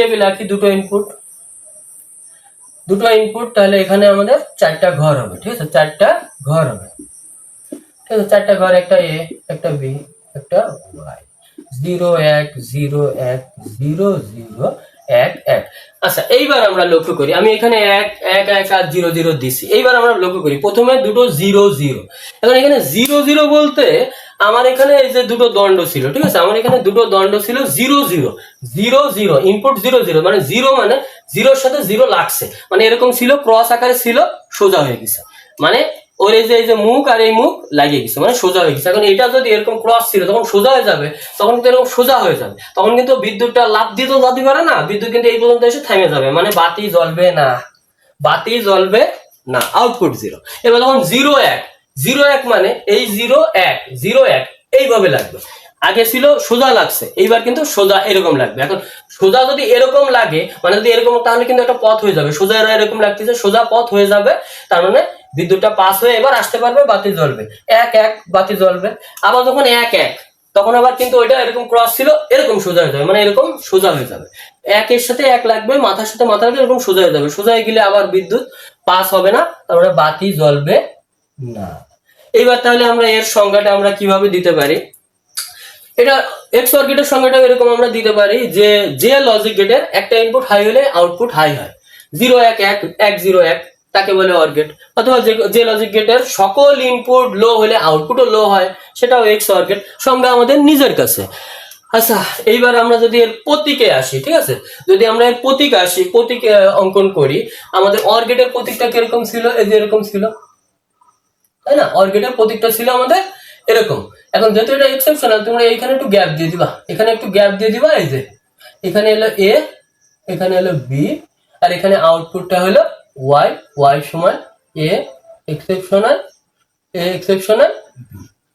Table আঁকি, দুটো input দুটো ইনপুট তাহলে এখানে আমাদের চারটা ঘর হবে, ঠিক আছে? চারটা ঘর হবে। ঠিক আছে? চারটা ঘর, একটা এ একটা বি একটা ওয়াই জিরো এক জিরো এক জিরো জিরো এক এক। আচ্ছা এইবার আমরা লক্ষ্য করি, আমি এখানে এক এক এক আর জিরো জিরো দিছি। এইবার আমরা লক্ষ্য করি, প্রথমে দুটো জিরো জিরো এখন এখানে জিরো জিরো বলতে আমার এখানে এই যে দুটো দণ্ড ছিল, ঠিক আছে? আমার এখানে দুটো দণ্ড ছিল zero zero. Zero zero input zero zero মানে জিরো মানে জিরোর সাথে জিরো লাগছে। মানে এরকম ছিল ক্রস আকারে ছিল, সোজা হয়ে গেছে। মানে ওর এই যে এই যে মুখ আর এই মুখ লাগিয়ে গেছে মানে সোজা হয়ে গেছে। এখন এটা যদি এরকম ক্রস ছিল, তখন সোজা হয়ে যাবে, তখন কিন্তু এরকম সোজা হয়ে যাবে। তখন কিন্তু বিদ্যুৎটা লাভ দিয়ে তো যাতে পারে না, বিদ্যুৎ কিন্তু এই পর্যন্ত এসে থেমে যাবে। মানে বাতি জ্বলবে না। বাতি জ্বলবে না। আউটপুট জিরো এবার তখন জিরো এক জিরো এক মানে এই জিরো এক জিরো এক, এইভাবে লাগবে। আগে ছিল সোজা লাগছে, এইবার কিন্তু সোজা এরকম লাগবে। এখন সোজা যদি এরকম লাগে মানে যদি এরকম, তাহলে কিন্তু একটা পথ হয়ে যাবে। সোজা এরা এরকম লাগতেছে, সোজা পথ হয়ে যাবে, তার মানে বিদ্যুৎটা পাস হয়ে এবার আসতে পারবে, বাতি জ্বলবে। এক এক, বাতি জ্বলবে। আবার যখন এক এক, তখন আবার কিন্তু ওইটা এরকম ক্রস ছিল, এরকম সোজা হয়ে যাবে মানে এরকম সোজা হয়ে যাবে। একের সাথে এক লাগবে, মাথার সাথে মাথা লাগবে এরকম সোজা হয়ে যাবে। সোজা হয়ে গেলে আবার বিদ্যুৎ পাস হবে না তারপরে বাতি জ্বলবে না। এইবার তাহলে আমরা এর সংজ্ঞাটা আমরা কীভাবে দিতে পারি? এটা এক্স সার্কিটের সংজ্ঞাটা এরকম আমরা দিতে পারি যে যে লজিক গেটের একটা ইনপুট হাই হলে আউটপুট হাই হয়। জিরো এক এক এক জিরো এক, তাকে বলে অর গেট অথবা যে লজিক গেটের সকল ইনপুট লো হলে আউটপুটও লো হয়, সেটাও এক্স অর গেট সংজ্ঞা আমাদের নিজের কাছে। আচ্ছা এইবার আমরা যদি এর প্রতীকে আসি, ঠিক আছে? যদি আমরা এর প্রতীক আসি, প্রতীক অঙ্কন করি, আমাদের অর গেটের প্রতীকটা কীরকম ছিল? এই যে এরকম ছিল। তাই না? অর গেটের প্রতীকটা ছিল আমাদের এরকম। এখন যেহেতু এটা এক্সেপশনাল তোমরা এইখানে একটু গ্যাপ দিয়ে দিবা। এখানে একটু গ্যাপ দিয়ে দিবা, এই যে। এখানে এলো এ এখানে এলো বি আর এখানে আউটপুটটা হলো ওয়াই ওয়াই সমান এ এক্সেপশনাল এ এক্সেপশনাল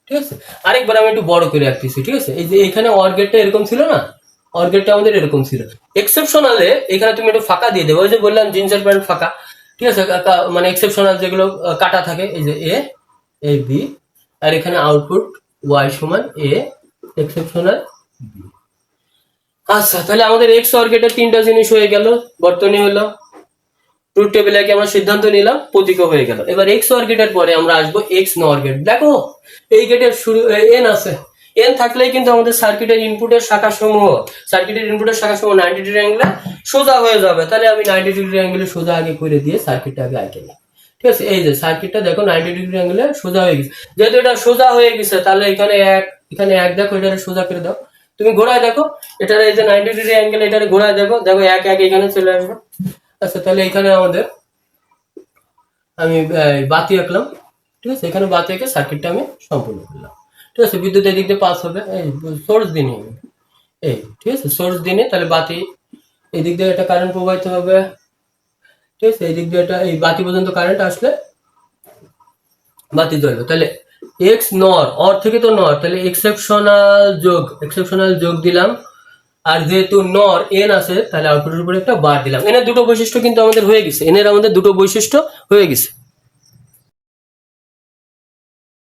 ঠিক আছে? আরেকবার আমি একটু বড় করে রাখতেছি ঠিক আছে? এই যে এখানে অর গেটটা এরকম ছিল না? অর গেটটা আমাদের এরকম ছিল। এক্সেপশনালে এখানে তুমি একটু ফাঁকা দিয়ে দেবো, ওই যে বললাম জিন্সের প্যান্ট ফাঁকা, ঠিক আছে? মানে এক্সেপশনাল যেগুলো কাটা থাকে, এই যে এ এ বি আর এখানে আউটপুট ওয়াই সমান এ এক্সেপশনাল আচ্ছা তাহলে আমাদের এক্স অর্গেটের তিনটা জিনিস হয়ে গেল, বর্তনী হলো ট্রুথ টেবিলে কি আমরা সিদ্ধান্ত নিলাম, প্রতীকও হয়ে গেল। এবার এক্স অর্গেটের পরে আমরা আসব এক্স নর গেট দেখো, এই গেটের শুরু এন আছে। এন থাকলেই কিন্তু আমাদের সার্কিটের ইনপুটের শাখা সমূহ সার্কিটের ইনপুটের শাখা সমূহ নাইনটি ডিগ্রি অ্যাঙ্গেলে সোজা হয়ে যাবে। তাহলে আমি নাইনটি ডিগ্রি অ্যাঙ্গেলে সোজা আগে করে দিয়ে সার্কিটটা আগে আঁকে নিই। ঠিক আছে এই যে সার্কিটটা দেখো নাইনটি ডিগ্রি অ্যাঙ্গেলে সোজা হয়ে গেছে। যেহেতু এটা সোজা হয়ে গেছে, তাহলে এখানে এক এখানে এক দেখো এটা সোজা করে দাও। তুমি ঘোরায় দেখো, এটার এই যে নাইনটি ডিগ্রি অ্যাঙ্গেল এটারে ঘোরায় দেখো দেখো এক এক এখানে চলে আসবে। আচ্ছা তাহলে এখানে আমাদের, আমি বাতি আঁকলাম। ঠিক আছে, এখানে বাতি এঁকে সার্কিটটা আমি সম্পূর্ণ করলাম। ঠিক আছে বিদ্যুৎ এদিক দিয়ে পাস হবে। এই সোর্স দিনে এই, ঠিক আছে সোর্স দিনে তাহলে বাতি এদিক দিয়ে একটা কারেন্ট প্রবাহিত হবে। ঠিক আছে, এদিক দিয়ে এটা এই বাতি পর্যন্ত কারেন্ট আসলে বাতি জ্বলবে তাহলে এক্স নর, অর থেকে তো নর, তাহলে এক্সেপশনাল যোগ এক্সেপশনাল যোগ দিলাম। আর যেহেতু নর এন আছে, তাহলে আউটপুটের উপরে একটা বার দিলাম। এনের দুটো বৈশিষ্ট্য কিন্তু আমাদের হয়ে গেছে। এনের আমাদের দুটো বৈশিষ্ট্য হয়ে গেছে।